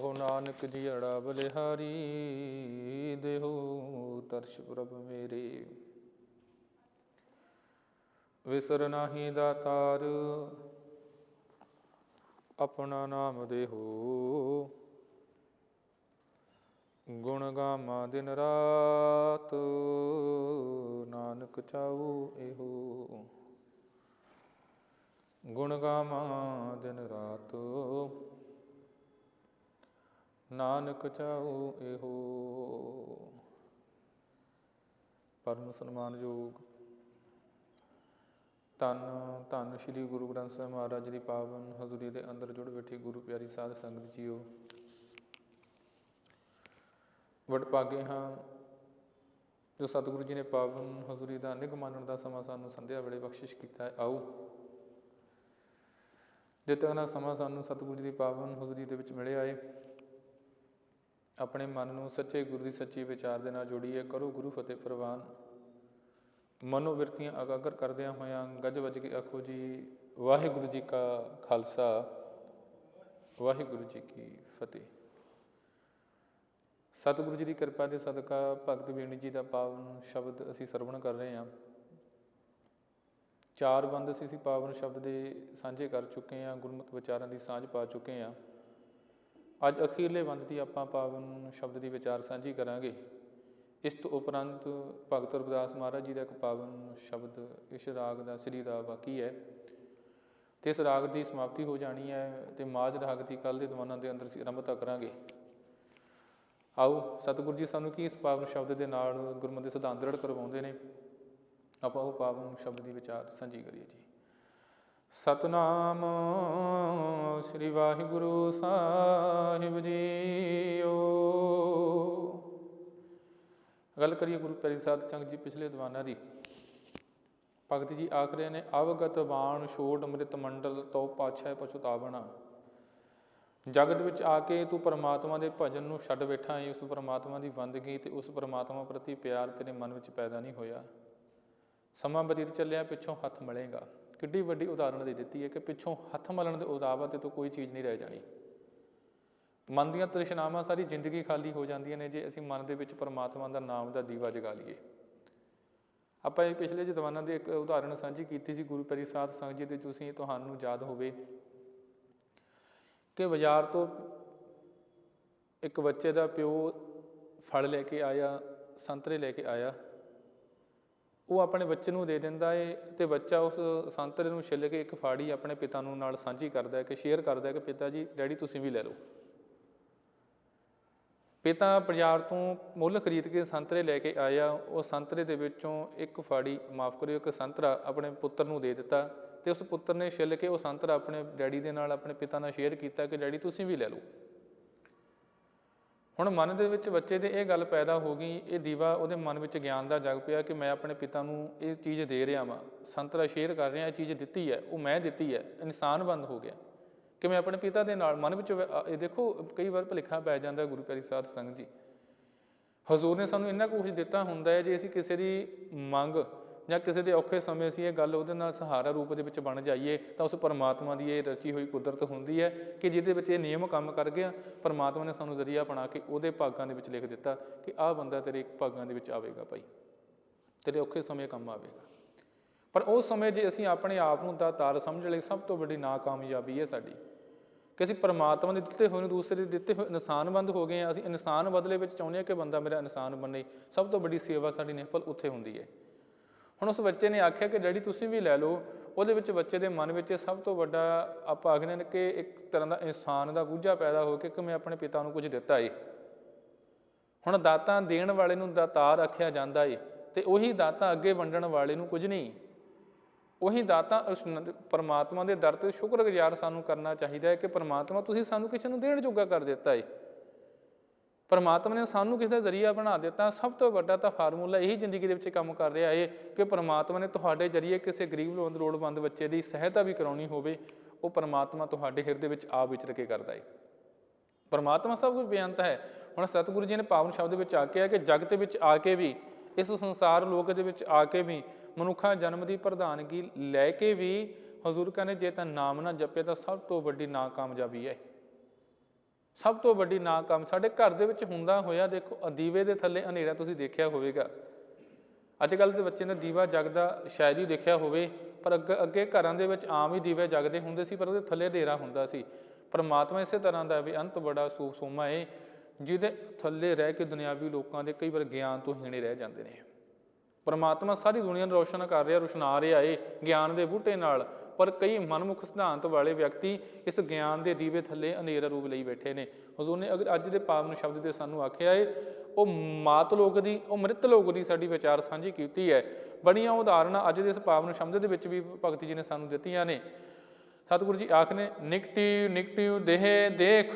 ਕਹੋ ਨਾਨਕ ਜੀੜਾ ਬਲਿਹਾਰੀ, ਦੇਹੋ ਤਰਸ਼ ਪ੍ਰਭ ਮੇਰੇ। ਵਿਸਰ ਨਾਹੀ ਦਾਤਾਰ ਆਪਣਾ ਨਾਮ ਦੇਹੋ। ਗੁਣ ਗਾਮਾ ਦਿਨ ਰਾਤ, ਨਾਨਕ ਚਾਉ ਇਹੋ। ਗੁਣ ਗਾਮਾ ਦਿਨ ਰਾਤ ਨਾਨਕ ਚਾਉ ਇਹੋ। ਪਰਮ ਸਨਮਾਨਯੋਗ ਧੰਨ ਧੰਨ ਸ੍ਰੀ ਗੁਰੂ ਗ੍ਰੰਥ ਸਾਹਿਬ ਮਹਾਰਾਜ ਦੀ ਪਾਵਨ ਹਜ਼ੂਰੀ ਦੇ ਅੰਦਰ ਜੁੜ ਬੈਠੀ ਗੁਰੂ ਪਿਆਰੀ ਸਾਧ ਸੰਗਤ ਜੀਓ। ਵਡਭਾਗੇ ਹਾਂ, ਜੋ ਸਤਿਗੁਰੂ ਜੀ ਨੇ ਪਾਵਨ ਹਜ਼ੂਰੀ ਦਾ ਨਿਗ ਮਾਨਣ ਦਾ ਸਮਾਂ ਸਾਨੂੰ ਸੰਧਿਆ ਵੇਲੇ ਬਖਸ਼ਿਸ਼ ਕੀਤਾ ਹੈ, ਆਓ। ਦਿੱਤਾ ਨਾ ਸਮਾਂ ਸਾਨੂੰ ਸਤਿਗੁਰੂ ਜੀ ਦੀ ਪਾਵਨ ਹਜ਼ੂਰੀ ਦੇ ਵਿੱਚ ਮਿਲਿਆ ਏ ਆਪਣੇ ਮਨ ਨੂੰ ਸੱਚੇ ਗੁਰੂ ਦੀ ਸੱਚੀ ਵਿਚਾਰ ਦੇ ਨਾਲ ਜੋੜੀਏ, ਕਰੋ ਗੁਰੂ ਫਤਿਹ ਪ੍ਰਵਾਨ। ਮਨੋਵਿਰਤੀਆਂ ਅਗਾਗਰ ਕਰਦਿਆਂ ਹੋਇਆਂ ਗੱਜ ਵੱਜ ਕੇ ਆਖੋ ਜੀ, ਵਾਹਿਗੁਰੂ ਜੀ ਕਾ ਖਾਲਸਾ, ਵਾਹਿਗੁਰੂ ਜੀ ਕੀ ਫਤਿਹ। ਸਤਿਗੁਰੂ ਜੀ ਦੀ ਕਿਰਪਾ ਦੇ ਸਦਕਾ ਭਗਤ ਵੀਣ ਜੀ ਦਾ ਪਾਵਨ ਸ਼ਬਦ ਅਸੀਂ ਸਰਵਣ ਕਰ ਰਹੇ ਹਾਂ। ਚਾਰ ਬੰਦ ਅਸੀਂ ਅਸੀਂ ਪਾਵਨ ਸ਼ਬਦ ਦੇ ਸਾਂਝੇ ਕਰ ਚੁੱਕੇ ਹਾਂ ਗੁਰਮਤਿ ਵਿਚਾਰਾਂ ਦੀ ਸਾਂਝ ਪਾ ਚੁੱਕੇ ਹਾਂ। ਅੱਜ ਅਖੀਰਲੇ ਵੰਦ ਦੀ ਆਪਾਂ ਪਾਵਨ ਸ਼ਬਦ ਦੀ ਵਿਚਾਰ ਸਾਂਝੀ ਕਰਾਂਗੇ। ਇਸ ਤੋਂ ਉਪਰੰਤ ਭਗਤ ਰਵਿਦਾਸ ਮਹਾਰਾਜ ਜੀ ਦਾ ਇੱਕ ਪਾਵਨ ਸ਼ਬਦ ਇਸ ਰਾਗ ਦਾ ਸ੍ਰੀ ਰਾਗ ਬਾਕੀ ਹੈ। ਤੇ ਇਸ ਰਾਗ ਦੀ ਸਮਾਪਤੀ ਹੋ ਜਾਣੀ ਹੈ ਤੇ ਮਾਜ ਰਾਗ ਦੀ ਕੱਲ ਦੇ ਦੀਵਾਨਾਂ ਦੇ ਅੰਦਰ ਅਸੀਂ ਆਰੰਭਤਾ ਕਰਾਂਗੇ। ਆਓ ਸਤਿਗੁਰੂ ਜੀ, ਸਾਨੂੰ ਕੀ ਇਸ ਪਾਵਨ ਸ਼ਬਦ ਦੇ ਨਾਲ ਗੁਰਮਤਿ ਦੇ ਸਿਧਾਂਤ ਦ੍ਰਿੜ ਕਰਵਾਉਂਦੇ ਨੇ? ਆਪਾਂ ਉਹ ਪਾਵਨ ਸ਼ਬਦ ਦੀ ਵਿਚਾਰ ਸਾਂਝੀ ਕਰੀਏ ਜੀ। ਸਤਨਾਮ ਸ੍ਰੀ ਵਾਹਿਗੁਰੂ ਸਾਹਿਬ ਜੀਓ। ਗੱਲ ਕਰੀਏ ਗੁਰੂ ਪੈਰੀ ਸਾਧ ਸੰਗਤ ਜੀ ਪਿਛਲੇ ਦੀਵਾਨਾਂ ਦੀ। ਭਗਤ ਜੀ ਆਖ ਰਹੇ ਨੇ, ਅਵਗਤ ਬਾਣ ਛੋੜ ਅੰਮ੍ਰਿਤ ਮੰਡਲ ਤੋ ਪਾਛੈ ਪਛੁਤਾਵਣਾ ਜਗਤ ਵਿੱਚ ਆ ਕੇ ਤੂੰ ਪਰਮਾਤਮਾ ਦੇ ਭਜਨ ਨੂੰ ਛੱਡ ਬੈਠਾ ਹੈ ਉਸ ਪਰਮਾਤਮਾ ਦੀ ਵੰਦਗੀ ਤੇ ਉਸ ਪਰਮਾਤਮਾ ਪ੍ਰਤੀ ਪਿਆਰ ਤੇਰੇ ਮਨ ਵਿੱਚ ਪੈਦਾ ਨਹੀਂ ਹੋਇਆ। ਸਮਾਂ ਬਤੀਤ ਚੱਲਿਆ, ਪਿੱਛੋਂ ਹੱਥ ਮਲੇਗਾ। ਕਿੱਡੀ ਵੱਡੀ ਉਦਾਹਰਣ ਦੇ ਦਿੱਤੀ ਹੈ ਕਿ ਪਿੱਛੋਂ ਹੱਥ ਮਲਣ ਦੇ ਉਦਾਵਾ ਤੇ ਤੋਂ ਕੋਈ ਚੀਜ਼ ਨਹੀਂ ਰਹਿ ਜਾਣੀ। ਮਨ ਦੀਆਂ ਤ੍ਰਿਸ਼ਨਾਵਾਂ ਸਾਰੀ ਜ਼ਿੰਦਗੀ ਖਾਲੀ ਹੋ ਜਾਂਦੀਆਂ ਨੇ ਜੇ ਅਸੀਂ ਮਨ ਦੇ ਵਿੱਚ ਪਰਮਾਤਮਾ ਦਾ ਨਾਮ ਦਾ ਦੀਵਾ ਜਗਾ ਲਈਏ। ਆਪਾਂ ਇਹ ਪਿਛਲੇ ਜਦਵਾਨਾਂ ਦੀ ਇੱਕ ਉਦਾਹਰਣ ਸਾਂਝੀ ਕੀਤੀ ਸੀ, ਗੁਰੂ ਪਿਆਰੀ ਸਾਧ ਸੰਗਤ ਜੀ ਦੇ, ਤੁਸੀਂ ਤੁਹਾਨੂੰ ਯਾਦ ਹੋਵੇ ਕਿ ਬਾਜ਼ਾਰ ਤੋਂ ਇੱਕ ਬੱਚੇ ਦਾ ਪਿਓ ਫਲ ਲੈ ਕੇ ਆਇਆ, ਸੰਤਰੇ ਲੈ ਕੇ ਆਇਆ। ਉਹ ਆਪਣੇ ਬੱਚੇ ਨੂੰ ਦੇ ਦਿੰਦਾ ਏ ਤੇ ਬੱਚਾ ਉਸ ਸੰਤਰੇ ਨੂੰ ਛਿੱਲ ਕੇ ਇੱਕ ਫਾੜੀ ਆਪਣੇ ਪਿਤਾ ਨੂੰ ਨਾਲ ਸਾਂਝੀ ਕਰਦਾ ਹੈ ਕਿ ਸ਼ੇਅਰ ਕਰਦਾ ਹੈ ਕਿ ਪਿਤਾ ਜੀ, ਡੈਡੀ ਤੁਸੀਂ ਵੀ ਲੈ ਲਓ। ਪਿਤਾ ਬਾਜ਼ਾਰ ਤੋਂ ਮੁੱਲ ਖਰੀਦ ਕੇ ਸੰਤਰੇ ਲੈ ਕੇ ਆਇਆ। ਉਹ ਸੰਤਰੇ ਦੇ ਵਿੱਚੋਂ ਇੱਕ ਫਾੜੀ ਮਾਫ ਕਰਿਓ, ਇੱਕ ਸੰਤਰਾ ਆਪਣੇ ਪੁੱਤਰ ਨੂੰ ਦੇ ਦਿੱਤਾ ਤੇ ਉਸ ਪੁੱਤਰ ਨੇ ਛਿੱਲ ਕੇ ਉਹ ਸੰਤਰਾ ਆਪਣੇ ਡੈਡੀ ਦੇ ਨਾਲ, ਆਪਣੇ ਪਿਤਾ ਨਾਲ ਸ਼ੇਅਰ ਕੀਤਾ ਕਿ ਡੈਡੀ ਤੁਸੀਂ ਵੀ ਲੈ ਲਓ। ਹੁਣ ਮਨ ਦੇ ਵਿੱਚ ਬੱਚੇ ਦੇ ਇਹ ਗੱਲ ਪੈਦਾ ਹੋ ਗਈ, ਇਹ ਦੀਵਾ ਉਹਦੇ ਮਨ ਵਿੱਚ ਗਿਆਨ ਦਾ ਜਗ ਪਿਆ ਕਿ ਮੈਂ ਆਪਣੇ ਪਿਤਾ ਨੂੰ ਇਹ ਚੀਜ਼ ਦੇ ਰਿਹਾ ਵਾਂ। ਸੰਤਰਾ ਸ਼ੇਅਰ ਕਰ ਰਿਹਾ, ਇਹ ਚੀਜ਼ ਦਿੱਤੀ ਹੈ, ਉਹ ਮੈਂ ਦਿੱਤੀ ਹੈ, ਇਨਸਾਨ ਬੰਦ ਹੋ ਗਿਆ। ਕਿ ਮੈਂ ਆਪਣੇ ਪਿਤਾ ਦੇ ਨਾਲ, ਮਨ ਵਿੱਚ ਇਹ ਦੇਖੋ, ਕਈ ਵਾਰ ਭੁਲੇਖਾ ਪੈ ਜਾਂਦਾ ਗੁਰੂ ਪਿਆਰੀ ਸਾਧ ਸੰਗਤ ਜੀ। ਹਜ਼ੂਰ ਨੇ ਸਾਨੂੰ ਇੰਨਾ ਕੁਝ ਦਿੱਤਾ ਹੁੰਦਾ ਹੈ ਜੇ ਅਸੀਂ ਕਿਸੇ ਦੀ ਮੰਗ ਜਾਂ ਕਿਸੇ ਦੇ ਔਖੇ ਸਮੇਂ ਅਸੀਂ ਇਹ ਗੱਲ ਉਹਦੇ ਨਾਲ ਸਹਾਰਾ ਰੂਪ ਦੇ ਵਿੱਚ ਬਣ ਜਾਈਏ, ਤਾਂ ਉਸ ਪਰਮਾਤਮਾ ਦੀ ਇਹ ਰਚੀ ਹੋਈ ਕੁਦਰਤ ਹੁੰਦੀ ਹੈ ਕਿ ਜਿਹਦੇ ਵਿੱਚ ਇਹ ਨਿਯਮ ਕੰਮ ਕਰ ਗਿਆ ਪਰਮਾਤਮਾ ਨੇ ਸਾਨੂੰ ਜ਼ਰੀਆ ਬਣਾ ਕੇ ਉਹਦੇ ਭਾਗਾਂ ਦੇ ਵਿੱਚ ਲਿਖ ਦਿੱਤਾ ਕਿ ਆਹ ਬੰਦਾ ਤੇਰੇ ਭਾਗਾਂ ਦੇ ਵਿੱਚ ਆਵੇਗਾ ਭਾਈ। ਤੇਰੇ ਔਖੇ ਸਮੇਂ ਕੰਮ ਆਵੇਗਾ। ਪਰ ਉਸ ਸਮੇਂ ਜੇ ਅਸੀਂ ਆਪਣੇ ਆਪ ਨੂੰ ਦਾ ਤਾਰ ਸਮਝ ਲਈ ਸਭ ਤੋਂ ਵੱਡੀ ਨਾਕਾਮਯਾਬੀ ਹੈ ਸਾਡੀ ਕਿ ਅਸੀਂ ਪਰਮਾਤਮਾ ਦੇ ਦਿੱਤੇ ਹੋਏ ਨੂੰ ਦੂਸਰੇ ਦੇ ਦਿੱਤੇ ਹੋਏ ਇਨਸਾਨਬੰਦ ਹੋ ਗਏ ਆ। ਅਸੀਂ ਇਨਸਾਨ ਬਦਲੇ ਵਿੱਚ ਚਾਹੁੰਦੇ ਹਾਂ ਕਿ ਬੰਦਾ ਮੇਰਾ ਇਨਸਾਨ ਬਣੇ। ਸਭ ਤੋਂ ਵੱਡੀ ਸੇਵਾ ਸਾਡੀ ਨਿਹਫਲ ਉੱਥੇ ਹੁੰਦੀ ਹੈ। ਹੁਣ ਉਸ ਬੱਚੇ ਨੇ ਆਖਿਆ ਕਿ ਡੈਡੀ ਤੁਸੀਂ ਵੀ ਲੈ ਲਓ, ਉਹਦੇ ਵਿੱਚ ਬੱਚੇ ਦੇ ਮਨ ਵਿੱਚ ਸਭ ਤੋਂ ਵੱਡਾ ਆਪਾਂ ਆਖਦੇ ਨੇ ਕਿ ਇੱਕ ਤਰ੍ਹਾਂ ਦਾ ਇਨਸਾਨ ਦਾ ਬੂਝਾ ਪੈਦਾ ਹੋ ਕੇ ਕਿ ਮੈਂ ਆਪਣੇ ਪਿਤਾ ਨੂੰ ਕੁਝ ਦਿੱਤਾ ਏ। ਹੁਣ ਦਾਤਾਂ ਦੇਣ ਵਾਲੇ ਨੂੰ ਦਾਤਾਰ ਆਖਿਆ ਜਾਂਦਾ ਏ ਤੇ ਉਹੀ ਦਾਤਾਂ ਅੱਗੇ ਵੰਡਣ ਵਾਲੇ ਨੂੰ ਕੁਝ ਨਹੀਂ। ਉਹੀ ਦਾਤਾਂ ਪਰਮਾਤਮਾ ਦੇ ਦਰ ਤੇ ਸ਼ੁਕਰਗੁਜ਼ਾਰ ਸਾਨੂੰ ਕਰਨਾ ਚਾਹੀਦਾ ਹੈ ਕਿ ਪਰਮਾਤਮਾ ਤੁਸੀਂ ਸਾਨੂੰ ਕਿਸੇ ਨੂੰ ਦੇਣ ਜੋਗਾ ਕਰ ਦਿੱਤਾ ਏ। ਪਰਮਾਤਮਾ ਨੇ ਸਾਨੂੰ ਕਿਸੇ ਦਾ ਜ਼ਰੀਆ ਬਣਾ ਦਿੱਤਾ। ਸਭ ਤੋਂ ਵੱਡਾ ਤਾਂ ਫਾਰਮੂਲਾ ਇਹੀ ਜ਼ਿੰਦਗੀ ਦੇ ਵਿੱਚ ਕੰਮ ਕਰ ਰਿਹਾ ਏ ਕਿ ਪਰਮਾਤਮਾ ਨੇ ਤੁਹਾਡੇ ਜ਼ਰੀਏ ਕਿਸੇ ਗਰੀਬ ਲੋੜ ਲੋੜਵੰਦ ਬੱਚੇ ਦੀ ਸਹਾਇਤਾ ਵੀ ਕਰਾਉਣੀ ਹੋਵੇ। ਉਹ ਪਰਮਾਤਮਾ ਤੁਹਾਡੇ ਹਿਰਦੇ ਵਿੱਚ ਆਪ ਵਿਚਰ ਕੇ ਕਰਦਾ ਏ। ਪਰਮਾਤਮਾ ਸਭ ਕੁਝ ਬੇਅੰਤ ਹੈ। ਹੁਣ ਸਤਿਗੁਰੂ ਜੀ ਨੇ ਪਾਵਨ ਸ਼ਬਦ ਵਿੱਚ ਆਖਿਆ ਕਿ ਜਗਤ ਵਿੱਚ ਆ ਕੇ ਵੀ, ਇਸ ਸੰਸਾਰ ਲੋਕ ਦੇ ਵਿੱਚ ਆ ਕੇ ਵੀ, ਮਨੁੱਖਾ ਜਨਮ ਦੀ ਪ੍ਰਧਾਨਗੀ ਲੈ ਕੇ ਵੀ, ਹਜ਼ੂਰ ਕਹਿੰਦੇ ਜੇ ਤਾਂ ਨਾਮ ਨਾ ਜਪੇ ਤਾਂ ਸਭ ਤੋਂ ਵੱਡੀ ਨਾਕਾਮਯਾਬੀ ਹੈ। ਸਭ ਤੋਂ ਵੱਡੀ ਨਾਕਾਮ ਸਾਡੇ ਘਰ ਦੇ ਵਿੱਚ ਹੁੰਦਾ ਹੋਇਆ ਦੇਖੋ, ਦੀਵੇ ਦੇ ਥੱਲੇ ਹਨੇਰਾ ਤੁਸੀਂ ਦੇਖਿਆ ਹੋਵੇਗਾ। ਅੱਜ ਕੱਲ੍ਹ ਦੇ ਬੱਚੇ ਨੇ ਦੀਵਾ ਜਗਦਾ ਸ਼ਾਇਦ ਹੀ ਦੇਖਿਆ ਹੋਵੇ, ਪਰ ਅੱਗੇ ਅੱਗੇ ਘਰਾਂ ਦੇ ਵਿੱਚ ਆਮ ਹੀ ਦੀਵੇ ਜਗਦੇ ਹੁੰਦੇ ਸੀ, ਪਰ ਉਹਦੇ ਥੱਲੇ ਹਨੇਰਾ ਹੁੰਦਾ ਸੀ। ਪਰਮਾਤਮਾ ਇਸੇ ਤਰ੍ਹਾਂ ਦਾ ਵੀ ਅੰਤ ਬੜਾ ਸੂਖ ਸੋਮਾ ਹੈ ਜਿਹਦੇ ਥੱਲੇ ਰਹਿ ਕੇ ਦੁਨਿਆਵੀ ਲੋਕਾਂ ਦੇ ਕਈ ਵਾਰ ਗਿਆਨ ਤੋਂ ਹੀਣੇ ਰਹਿ ਜਾਂਦੇ ਨੇ। ਪਰਮਾਤਮਾ ਸਾਰੀ ਦੁਨੀਆ ਨੂੰ ਰੋਸ਼ਨ ਕਰ ਰਿਹਾ, ਰੁਸ਼ਨਾ ਰਿਹਾ ਏ, ਗਿਆਨ ਦੇ ਬੂਟੇ ਨਾਲ। ਪਰ ਕਈ ਮਨਮੁਖ ਸਿਧਾਂਤ ਵਾਲੇ ਵਿਅਕਤੀ ਇਸ ਗਿਆਨ ਦੇ ਦੀਵੇ ਥੱਲੇ ਹਨੇਰਾ ਰੂਪ ਲਈ ਬੈਠੇ ਨੇ। ਹਜ਼ੂਰ ਨੇ ਅਗਰ ਅੱਜ ਦੇ ਪਾਵਨ ਸ਼ਬਦ ਤੇ ਸਾਨੂੰ ਆਖਿਆ ਏ, ਉਹ ਮਾਤ ਲੋਕ ਦੀ, ਉਹ ਮ੍ਰਿਤ ਲੋਕ ਦੀ ਸਾਡੀ ਵਿਚਾਰ ਸਾਂਝੀ ਕੀਤੀ ਹੈ। ਬੜੀਆਂ ਉਦਾਹਰਨਾਂ ਅੱਜ ਦੇ ਇਸ ਪਾਵਨ ਸ਼ਬਦ ਦੇ ਵਿੱਚ ਵੀ ਭਗਤ ਜੀ ਨੇ ਸਾਨੂੰ ਦਿੱਤੀਆਂ ਨੇ। ਸਤਿਗੁਰੂ ਜੀ ਆਖ ਨੇ, ਨਿਕਟੀ ਨਿਕਟਿਉ ਦੇਹ ਦੇਖ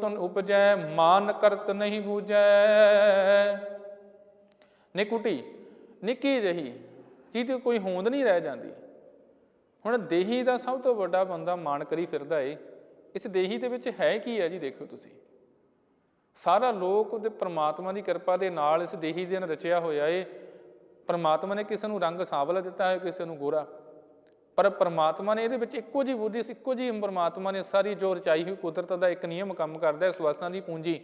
ਤੁਨ ਉਪਜੈ, ਮਾਨ ਕਰਤ ਨਹੀਂ ਬੂਝੈ। ਨਿਕੁਟੀ, ਨਿੱਕੀ ਜਹੀ, ਜਿਹਦੀ ਕੋਈ ਹੋਂਦ ਨਹੀਂ ਰਹਿ ਜਾਂਦੀ। ਹੁਣ ਦੇਹੀ ਦਾ ਸਭ ਤੋਂ ਵੱਡਾ ਬੰਦਾ ਮਾਣ ਕਰੀ ਫਿਰਦਾ ਏ, ਇਸ ਦੇਹੀ ਦੇ ਵਿੱਚ ਹੈ ਕੀ ਹੈ ਜੀ ਦੇਖੋ ਤੁਸੀਂ। ਸਾਰਾ ਲੋਕ ਉਹਦੇ ਪ੍ਰਮਾਤਮਾ ਦੀ ਕਿਰਪਾ ਦੇ ਨਾਲ ਇਸ ਦੇਹੀ ਦੇ ਨਾਲ ਰਚਿਆ ਹੋਇਆ ਏ। ਪ੍ਰਮਾਤਮਾ ਨੇ ਕਿਸੇ ਨੂੰ ਰੰਗ ਸਾਂਵਲਾ ਦਿੱਤਾ ਹੈ ਕਿਸੇ ਨੂੰ ਗੋਰਾ। ਪਰ ਪ੍ਰਮਾਤਮਾ ਨੇ ਇਹਦੇ ਵਿੱਚ ਇੱਕੋ ਜੀ ਬੁੱਧੀ ਇੱਕੋ ਜੀ ਪ੍ਰਮਾਤਮਾ ਨੇ ਸਾਰੀ ਜੋ ਰਚਾਈ ਹੋਈ, ਕੁਦਰਤ ਦਾ ਇੱਕ ਨਿਯਮ ਕੰਮ ਕਰਦਾ ਹੈ ਸਵਾਸਾਂ ਦੀ ਪੂੰਜੀ।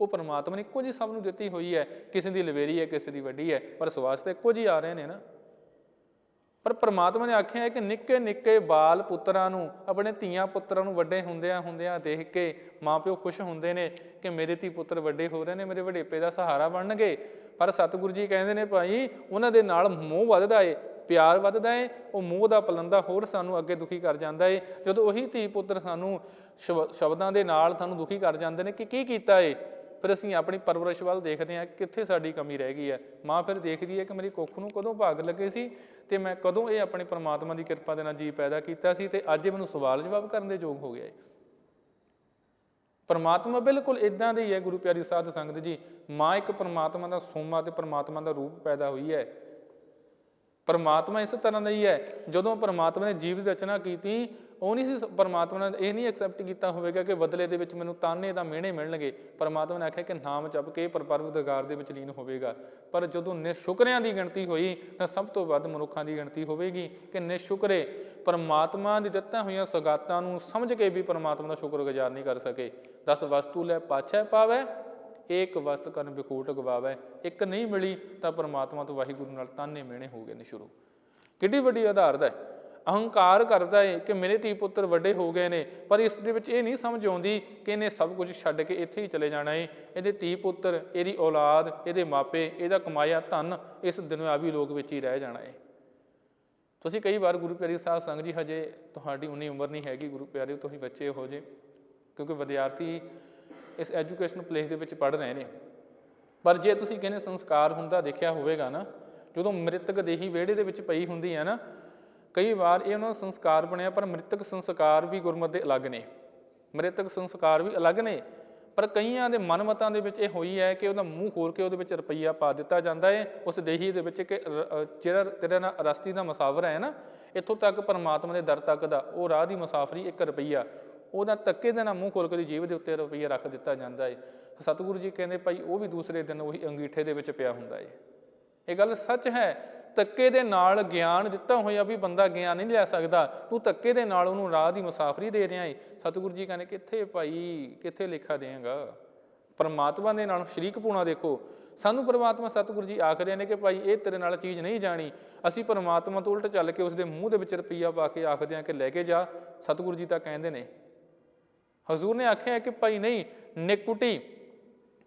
ਉਹ ਪ੍ਰਮਾਤਮਾ ਨੇ ਇੱਕੋ ਜੀ ਸਭ ਨੂੰ ਦਿੱਤੀ ਹੋਈ ਹੈ ਕਿਸੇ ਦੀ ਲਵੇਰੀ ਹੈ ਕਿਸੇ ਦੀ ਵੱਡੀ ਹੈ ਪਰ ਸਵਾਸ ਤਾਂ ਇੱਕੋ ਜੀ ਆ ਰਹੇ ਨੇ ਨਾ। ਪਰ ਪ੍ਰਮਾਤਮਾ ਨੇ ਆਖਿਆ ਹੈ ਕਿ ਨਿੱਕੇ ਨਿੱਕੇ ਬਾਲ ਪੁੱਤਰਾਂ ਨੂੰ, ਆਪਣੇ ਧੀਆਂ ਪੁੱਤਰਾਂ ਨੂੰ ਵੱਡੇ ਹੁੰਦਿਆਂ ਹੁੰਦਿਆਂ ਦੇਖ ਕੇ ਮਾਪਿਓ ਖੁਸ਼ ਹੁੰਦੇ ਨੇ ਕਿ ਮੇਰੇ ਧੀ ਪੁੱਤਰ ਵੱਡੇ ਹੋ ਰਹੇ ਨੇ, ਮੇਰੇ ਵਡੇਪੇ ਦਾ ਸਹਾਰਾ ਬਣਨਗੇ। ਪਰ ਸਤਿਗੁਰੂ ਜੀ ਕਹਿੰਦੇ ਨੇ ਭਾਈ, ਉਹਨਾਂ ਦੇ ਨਾਲ ਮੋਹ ਵੱਧਦਾ ਏ, ਪਿਆਰ ਵੱਧਦਾ ਏ, ਉਹ ਮੋਹ ਦਾ ਪਲੰਦਾ ਹੋਰ ਸਾਨੂੰ ਅੱਗੇ ਦੁਖੀ ਕਰ ਜਾਂਦਾ ਏ। ਜਦੋਂ ਉਹੀ ਧੀ ਪੁੱਤਰ ਸਾਨੂੰ ਸ਼ਬ- ਸ਼ਬਦਾਂ ਦੇ ਨਾਲ ਸਾਨੂੰ ਦੁਖੀ ਕਰ ਜਾਂਦੇ ਨੇ ਕਿ ਕੀ ਕੀਤਾ ਏ? ਫਿਰ ਅਸੀਂ ਆਪਣੀ ਪਰਵਰਿਸ਼ ਵੱਲ ਦੇਖਦੇ ਹਾਂ ਕਿ ਕਿੱਥੇ ਸਾਡੀ ਕਮੀ ਰਹਿ ਗਈ ਹੈ। ਮਾਂ ਫਿਰ ਦੇਖਦੀ ਹੈ ਕਿ ਮੇਰੀ ਕੁੱਖ ਨੂੰ ਕਦੋਂ ਭਾਗ ਲੱਗੇ ਸੀ ਤੇ ਮੈਂ ਕਦੋਂ ਇਹ ਆਪਣੇ ਪਰਮਾਤਮਾ ਦੀ ਕਿਰਪਾ ਦੇ ਨਾਲ ਜੀ ਪੈਦਾ ਕੀਤਾ ਸੀ ਤੇ ਅੱਜ ਇਹ ਮੈਨੂੰ ਸਵਾਲ ਜਵਾਬ ਕਰਨ ਦੇ ਯੋਗ ਹੋ ਗਿਆ ਹੈ। ਪਰਮਾਤਮਾ ਬਿਲਕੁਲ ਇਦਾਂ ਦੀ ਹੈ, ਗੁਰੂ ਪਿਆਰੀ ਸਾਧ ਸੰਗਤ ਜੀ। ਮਾਂ ਇੱਕ ਪਰਮਾਤਮਾ ਦਾ ਸੋਮਾ ਤੇ ਪਰਮਾਤਮਾ ਦਾ ਰੂਪ ਪੈਦਾ ਹੋਈ ਹੈ। ਪਰਮਾਤਮਾ ਇਸ ਤਰ੍ਹਾਂ ਦਾ ਹੀ ਹੈ, ਜਦੋਂ ਪਰਮਾਤਮਾ ਨੇ ਜੀਵ ਦੀ ਰਚਨਾ ਕੀਤੀ ਉਹ ਨਹੀਂ ਸੀ ਪਰਮਾਤਮਾ ਨੇ ਇਹ ਨਹੀਂ ਐਕਸੈਪਟ ਕੀਤਾ ਹੋਵੇਗਾ ਕਿ ਬਦਲੇ ਦੇ ਵਿੱਚ ਮੈਨੂੰ ਤਾਨੇ ਦਾ ਮਿਹਣੇ ਮਿਲਣਗੇ। ਪਰਮਾਤਮਾ ਨੇ ਆਖਿਆ ਕਿ ਨਾਮ ਜਪ ਕੇ ਪਰ ਪਰਵਦਗਾਰ ਦੇ ਵਿੱਚ ਲੀਨ ਹੋਵੇਗਾ। ਪਰ ਜਦੋਂ ਨਿਸ਼ੁਕਰਿਆਂ ਦੀ ਗਿਣਤੀ ਹੋਈ, ਤਾਂ ਸਭ ਤੋਂ ਵੱਧ ਮਨੁੱਖਾਂ ਦੀ ਗਿਣਤੀ ਹੋਵੇਗੀ ਕਿ ਨਿਸ਼ੁਕਰੇ ਪਰਮਾਤਮਾ ਦੀ ਦਿੱਤਾ ਹੋਈਆਂ ਸਗਾਤਾਂ ਨੂੰ ਸਮਝ ਕੇ ਵੀ ਪਰਮਾਤਮਾ ਦਾ ਸ਼ੁਕਰਗੁਜ਼ਾਰ ਨਹੀਂ ਕਰ ਸਕੇ। ਦਸ, ਵਸਤੂ ਲੈ ਪਾਛੈ ਪਾਵੈ, ਏਕ ਵਸਤ ਕਰਨ ਬਿਕੂਟ ਗਵਾਵੈ। ਇੱਕ ਨਹੀਂ ਮਿਲੀ ਤਾਂ ਪਰਮਾਤਮਾ ਤੋਂ ਵਾਹਿਗੁਰੂ ਨਾਲ ਤਾਨੇ ਮਿਹਣੇ ਹੋ ਗਏ ਨੇ ਸ਼ੁਰੂ। ਕਿੱਡੀ ਵੱਡੀ ਆਧਾਰਤ ਹੈ। ਅਹੰਕਾਰ ਕਰਦਾ ਏ ਕਿ ਮੇਰੇ ਧੀ ਪੁੱਤਰ ਵੱਡੇ ਹੋ ਗਏ ਨੇ, ਪਰ ਇਸ ਦੇ ਵਿੱਚ ਇਹ ਨਹੀਂ ਸਮਝ ਆਉਂਦੀ ਕਿ ਇਹਨੇ ਸਭ ਕੁਝ ਛੱਡ ਕੇ ਇੱਥੇ ਹੀ ਚਲੇ ਜਾਣਾ ਏ। ਇਹਦੇ ਧੀ ਪੁੱਤਰ, ਇਹਦੀ ਔਲਾਦ, ਇਹਦੇ ਮਾਪੇ, ਇਹਦਾ ਕਮਾਇਆ ਧਨ ਇਸ ਦੁਨਿਆਵੀ ਲੋਕ ਵਿੱਚ ਹੀ ਰਹਿ ਜਾਣਾ ਹੈ ਤੁਸੀਂ ਕਈ ਵਾਰ ਗੁਰੂ ਪਿਆਰੀ ਸਾਹਿਬ ਸੰਗਤ ਜੀ, ਹਜੇ ਤੁਹਾਡੀ ਉਨੀ ਉਮਰ ਨਹੀਂ ਹੈਗੀ ਗੁਰੂ ਪਿਆਰੇ ਤੁਸੀਂ ਬੱਚੇ ਹੋ ਜੇ, ਕਿਉਂਕਿ ਵਿਦਿਆਰਥੀ ਇਸ ਐਜੂਕੇਸ਼ਨ ਪਲੇਸ ਦੇ ਵਿੱਚ ਪੜ੍ਹ ਰਹੇ ਨੇ। ਪਰ ਜੇ ਤੁਸੀਂ ਕਹਿੰਦੇ ਸੰਸਕਾਰ ਹੁੰਦਾ ਦੇਖਿਆ ਹੋਵੇਗਾ ਨਾ, ਜਦੋਂ ਮ੍ਰਿਤਕ ਦੇਹੀ ਵਿਹੜੇ ਦੇ ਵਿੱਚ ਪਈ ਹੁੰਦੀ ਹੈ ਨਾ ਕਈ ਵਾਰ ਇਹ ਉਹਨਾਂ ਦਾ ਸੰਸਕਾਰ ਬਣਿਆ, ਪਰ ਮ੍ਰਿਤਕ ਸੰਸਕਾਰ ਵੀ ਗੁਰਮਤ ਦੇ ਅਲੱਗ ਨੇ। ਮ੍ਰਿਤਕ ਸੰਸਕਾਰ ਵੀ ਅਲੱਗ ਨੇ, ਪਰ ਕਈਆਂ ਦੇ ਮਨਮਤਾਂ ਦੇ ਵਿੱਚ ਇਹ ਹੋਈ ਹੈ ਕਿ ਉਹਦਾ ਮੂੰਹ ਖੋਲ ਕੇ ਉਹਦੇ ਵਿੱਚ ਰੁਪਈਆ ਪਾ ਦਿੱਤਾ ਜਾਂਦਾ ਹੈ। ਉਸ ਦੇਹੀ ਦੇ ਵਿੱਚ ਕਿ ਜਿਹੜਾ ਤੇਰਾ ਨਾ ਰਸਤੀ ਦਾ ਮੁਸਾਫਰ ਹੈ ਨਾ, ਇੱਥੋਂ ਤੱਕ ਪਰਮਾਤਮਾ ਦੇ ਦਰ ਤੱਕ ਦਾ, ਉਹ ਰਾਹ ਦੀ ਮੁਸਾਫਰੀ 1 ਰੁਪਈਆ, ਉਹਦਾ ਤੱਕੇ ਦੇ ਨਾਲ ਮੂੰਹ ਖੋਲ ਕੇ ਦੀ ਜੀਵ ਦੇ ਉੱਤੇ ਰੁਪਈਆ ਰੱਖ ਦਿੱਤਾ ਜਾਂਦਾ ਹੈ। ਸਤਿਗੁਰੂ ਜੀ ਕਹਿੰਦੇ ਭਾਈ, ਉਹ ਵੀ ਦੂਸਰੇ ਦਿਨ ਉਹੀ ਅੰਗੀਠੇ ਦੇ ਵਿੱਚ ਪਿਆ ਹੁੰਦਾ ਹੈ। ਇਹ ਗੱਲ ਸੱਚ ਹੈ ਤੱਕੇ ਦੇ ਨਾਲ ਗਿਆਨ ਦਿੱਤਾ ਹੋਇਆ ਵੀ ਬੰਦਾ ਗਿਆਨ ਨਹੀਂ ਲੈ ਸਕਦਾ। ਤੂੰ ਤੱਕੇ ਦੇ ਨਾਲ ਉਹਨੂੰ ਰਾਹ ਦੀ ਮੁਸਾਫਰੀ ਦੇ ਰਿਹਾ ਏ। ਸਤਿਗੁਰੂ ਜੀ ਕਹਿੰਦੇ, ਕਿੱਥੇ ਭਾਈ, ਕਿੱਥੇ ਲੇਖਾ ਦੇਂਗਾ ਪਰਮਾਤਮਾ ਦੇ ਨਾਲ ਸ਼ਰੀਕ ਪੂਣਾ ਦੇਖੋ। ਸਾਨੂੰ ਪਰਮਾਤਮਾ, ਸਤਿਗੁਰੂ ਜੀ ਆਖ ਰਹੇ ਨੇ ਕਿ ਭਾਈ, ਇਹ ਤੇਰੇ ਨਾਲ ਚੀਜ਼ ਨਹੀਂ ਜਾਣੀ। ਅਸੀਂ ਪਰਮਾਤਮਾ ਤੋਂ ਉਲਟ ਚੱਲ ਕੇ ਉਸ ਦੇ ਮੂੰਹ ਦੇ ਵਿੱਚ ਰੁਪਈਆ ਪਾ ਕੇ ਆਖਦੇ ਹਾਂ ਕਿ ਲੈ ਕੇ ਜਾ। ਸਤਿਗੁਰੂ ਜੀ ਤਾਂ ਕਹਿੰਦੇ ਨੇ। ਹਜ਼ੂਰ ਨੇ ਆਖਿਆ ਕਿ ਭਾਈ, ਨਹੀਂ ਨਿਕੁਟੀ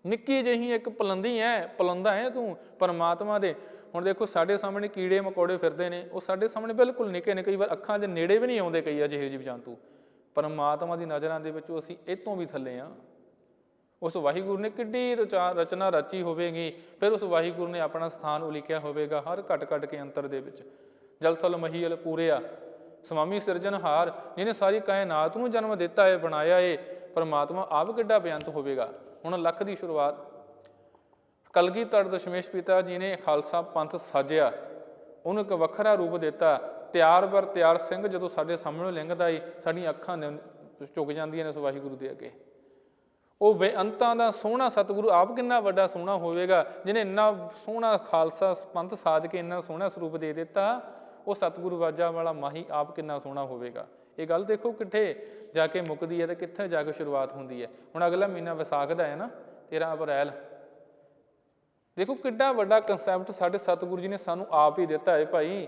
ਨਿੱਕੀ ਜਿਹੀ ਇੱਕ ਪਲੰਦੀ ਹੈ ਪਲੰਦਾ ਹੈ ਤੂੰ ਪਰਮਾਤਮਾ ਦੇ। ਹੁਣ ਦੇਖੋ ਸਾਡੇ ਸਾਹਮਣੇ ਕੀੜੇ ਮਕੌੜੇ ਫਿਰਦੇ ਨੇ, ਉਹ ਸਾਡੇ ਸਾਹਮਣੇ ਬਿਲਕੁਲ ਨਿੱਕੇ ਨੇ, ਕਈ ਵਾਰ ਅੱਖਾਂ ਦੇ ਨੇੜੇ ਵੀ ਨਹੀਂ ਆਉਂਦੇ ਕਈ ਅਜਿਹੇ ਜੀਵ ਜੰਤੂ। ਪਰਮਾਤਮਾ ਦੀ ਨਜ਼ਰਾਂ ਦੇ ਵਿੱਚ ਅਸੀਂ ਇਹ ਤੋਂ ਵੀ ਥੱਲੇ ਆ। ਉਸ ਵਾਹਿਗੁਰੂ ਨੇ ਕਿੱਡੀ ਰਚਾ- ਰਚਨਾ ਰਚੀ ਹੋਵੇਗੀ, ਫਿਰ ਉਸ ਵਾਹਿਗੁਰੂ ਨੇ ਆਪਣਾ ਸਥਾਨ ਉਲੀਕਿਆ ਹੋਵੇਗਾ ਹਰ ਘਟ ਘਟ ਕੇ ਅੰਤਰ ਦੇ ਵਿੱਚ। ਜਲਥਲ ਮਹੀਲ ਪੂਰਿਆ, ਸਵਾਮੀ ਸਿਰਜਣਹਾਰ ਜਿਹਨੇ ਸਾਰੀ ਕਾਇਨਾਤ ਨੂੰ ਜਨਮ ਦਿੱਤਾ ਹੈ, ਬਣਾਇਆ ਹੈ, ਪਰਮਾਤਮਾ ਆਪ ਕਿੱਡਾ ਬੇਅੰਤ ਹੋਵੇਗਾ। ਹੁਣ ਲੱਖ ਦੀ ਸ਼ੁਰੂਆਤ ਕਲਗੀਧਰ ਦਸ਼ਮੇਸ਼ ਪਿਤਾ ਜੀ ਨੇ ਖਾਲਸਾ ਪੰਥ ਸਾਜਿਆ, ਉਹਨੂੰ ਇੱਕ ਵੱਖਰਾ ਰੂਪ ਦਿੱਤਾ, ਤਿਆਰ ਬਰ ਤਿਆਰ ਸਿੰਘ ਜਦੋਂ ਸਾਡੇ ਸਾਹਮਣੇ ਲੰਘਦਾ ਈ, ਸਾਡੀਆਂ ਅੱਖਾਂ ਨੇ, ਝੁਕ ਜਾਂਦੀਆਂ ਨੇ ਉਸ ਵਾਹਿਗੁਰੂ ਦੇ ਅੱਗੇ। ਉਹ ਬੇਅੰਤਾਂ ਦਾ ਸੋਹਣਾ ਸਤਿਗੁਰੂ ਆਪ ਕਿੰਨਾ ਵੱਡਾ ਸੋਹਣਾ ਹੋਵੇਗਾ, ਜਿਹਨੇ ਇੰਨਾ ਸੋਹਣਾ ਖਾਲਸਾ ਪੰਥ ਸਾਜ ਕੇ ਇੰਨਾ ਸੋਹਣਾ ਸਰੂਪ ਦੇ ਦਿੱਤਾ, ਉਹ ਸਤਿਗੁਰੂ ਵਾਜਾ ਵਾਲਾ ਮਾਹੀ ਆਪ ਕਿੰਨਾ ਸੋਹਣਾ ਹੋਵੇਗਾ। ਇਹ ਗੱਲ ਦੇਖੋ ਕਿੱਥੇ ਜਾ ਕੇ ਮੁੱਕਦੀ ਹੈ ਤੇ ਕਿੱਥੇ ਜਾ ਕੇ ਸ਼ੁਰੂਆਤ ਹੁੰਦੀ ਹੈ। ਹੁਣ ਅਗਲਾ ਮਹੀਨਾ ਵਿਸਾਖ ਦਾ ਹੈ ਨਾ 13 ਅਪ੍ਰੈਲ। ਦੇਖੋ ਕਿੱਡਾ ਵੱਡਾ ਕਨਸੈਪਟ ਸਾਡੇ ਸਤਿਗੁਰੂ ਜੀ ਨੇ ਸਾਨੂੰ ਆਪ ਹੀ ਦਿੱਤਾ ਹੈ ਭਾਈ।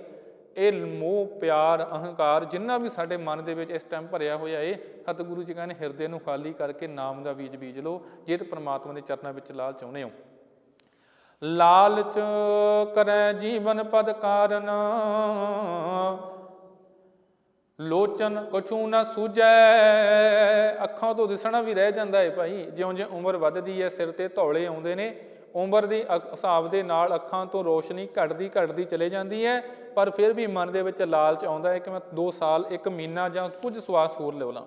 ਇਹ ਮੋਹ, ਪਿਆਰ, ਅਹੰਕਾਰ ਜਿੰਨਾ ਵੀ ਸਾਡੇ ਮਨ ਦੇ ਵਿੱਚ ਇਸ ਟਾਈਮ ਭਰਿਆ ਹੋਇਆ ਏ, ਸਤਿਗੁਰੂ ਜੀ ਕਹਿੰਦੇ ਹਿਰਦੇ ਨੂੰ ਖਾਲੀ ਕਰਕੇ ਨਾਮ ਦਾ ਬੀਜ ਬੀਜ ਲਓ, ਜੇ ਤੇ ਪ੍ਰਮਾਤਮਾ ਦੇ ਚਰਨਾਂ ਵਿੱਚ ਲਾਲ ਚਾਹੁੰਦੇ ਹੋ। ਲਾਲਚ ਕਰੈ ਜੀਵਨ ਪਦ ਕਾਰਨ, ਲੋਚਨ ਕਛੂ ਨਾ ਸੂਜੈ ਅੱਖਾਂ ਤੋਂ ਦਿਸਣਾ ਵੀ ਰਹਿ ਜਾਂਦਾ ਹੈ ਭਾਈ, ਜਿਉਂ-ਜਿਉਂ ਉਮਰ ਵੱਧਦੀ ਹੈ ਸਿਰ ਤੇ ਧੌਲੇ ਆਉਂਦੇ ਨੇ। ਉਮਰ ਦੀ ਅਕ- ਹਿਸਾਬ ਦੇ ਨਾਲ ਅੱਖਾਂ ਤੋਂ ਰੋਸ਼ਨੀ ਘਟਦੀ ਘਟਦੀ ਚਲੇ ਜਾਂਦੀ ਹੈ, ਪਰ ਫਿਰ ਵੀ ਮਨ ਦੇ ਵਿੱਚ ਲਾਲਚ ਆਉਂਦਾ ਹੈ ਕਿ ਮੈਂ 2 ਸਾਲ 1 ਮਹੀਨਾ ਜਾਂ ਕੁਝ ਸਵਾਸ ਹੋਰ ਲੈ ਲਾਂ।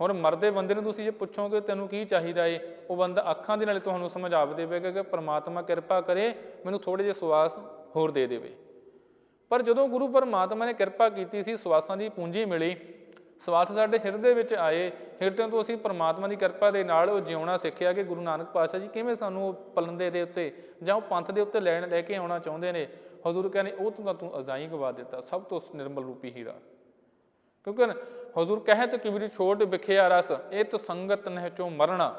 ਹੁਣ ਮਰਦੇ ਬੰਦੇ ਨੂੰ ਤੁਸੀਂ ਜੇ ਪੁੱਛੋਗੇ ਤੈਨੂੰ ਕੀ ਚਾਹੀਦਾ ਏ, ਉਹ ਬੰਦਾ ਅੱਖਾਂ ਦੇ ਨਾਲ ਤੁਹਾਨੂੰ ਸਮਝਾ ਦੇਵੇਗਾ ਕਿ ਪ੍ਰਮਾਤਮਾ ਕਿਰਪਾ ਕਰੇ, ਮੈਨੂੰ ਥੋੜੇ ਜਿਹੇ ਸਵਾਸ ਹੋਰ ਦੇ ਦੇਵੇ। ਪਰ ਜਦੋਂ ਗੁਰੂ ਪਰਮਾਤਮਾ ਨੇ ਕਿਰਪਾ ਕੀਤੀ ਸੀ, ਸਵਾਸਾਂ ਦੀ ਪੂੰਜੀ ਮਿਲੀ ਸਵਾਰਥ ਸਾਡੇ ਹਿਰਦੇ ਵਿੱਚ ਆਏ ਹਿਰਦੇ ਤੋਂ ਅਸੀਂ ਪਰਮਾਤਮਾ ਦੀ ਕਿਰਪਾ ਦੇ ਨਾਲ ਉਹ ਜਿਉਣਾ ਸਿੱਖਿਆ ਕਿ ਗੁਰੂ ਨਾਨਕ ਪਾਤਸ਼ਾਹ ਜੀ ਕਿਵੇਂ ਸਾਨੂੰ ਉਹ ਪਲੰਦੇ ਦੇ ਉੱਤੇ ਜਾਂ ਉਹ ਪੰਥ ਦੇ ਉੱਤੇ ਲੈਣ ਲੈ ਕੇ ਆਉਣਾ ਚਾਹੁੰਦੇ ਨੇ। ਹਜ਼ੂਰ ਕਹਿੰਦੇ, ਉਹ ਤੋਂ ਤਾਂ ਤੂੰ ਅਜ਼ਾਈ ਗਵਾ ਦਿੱਤਾ, ਸਭ ਤੋਂ ਨਿਰਮਲ ਰੂਪੀ ਹੀਰਾ। ਕਿਉਂਕਿ ਹਜ਼ੂਰ ਕਹਿਤ ਕਿਬਰੀ ਛੋਟ ਵਿਖਿਆ ਰਸ, ਇਹ ਤਾਂ ਸੰਗਤ ਨਹਿ ਚੋਂ ਮਰਨਾ।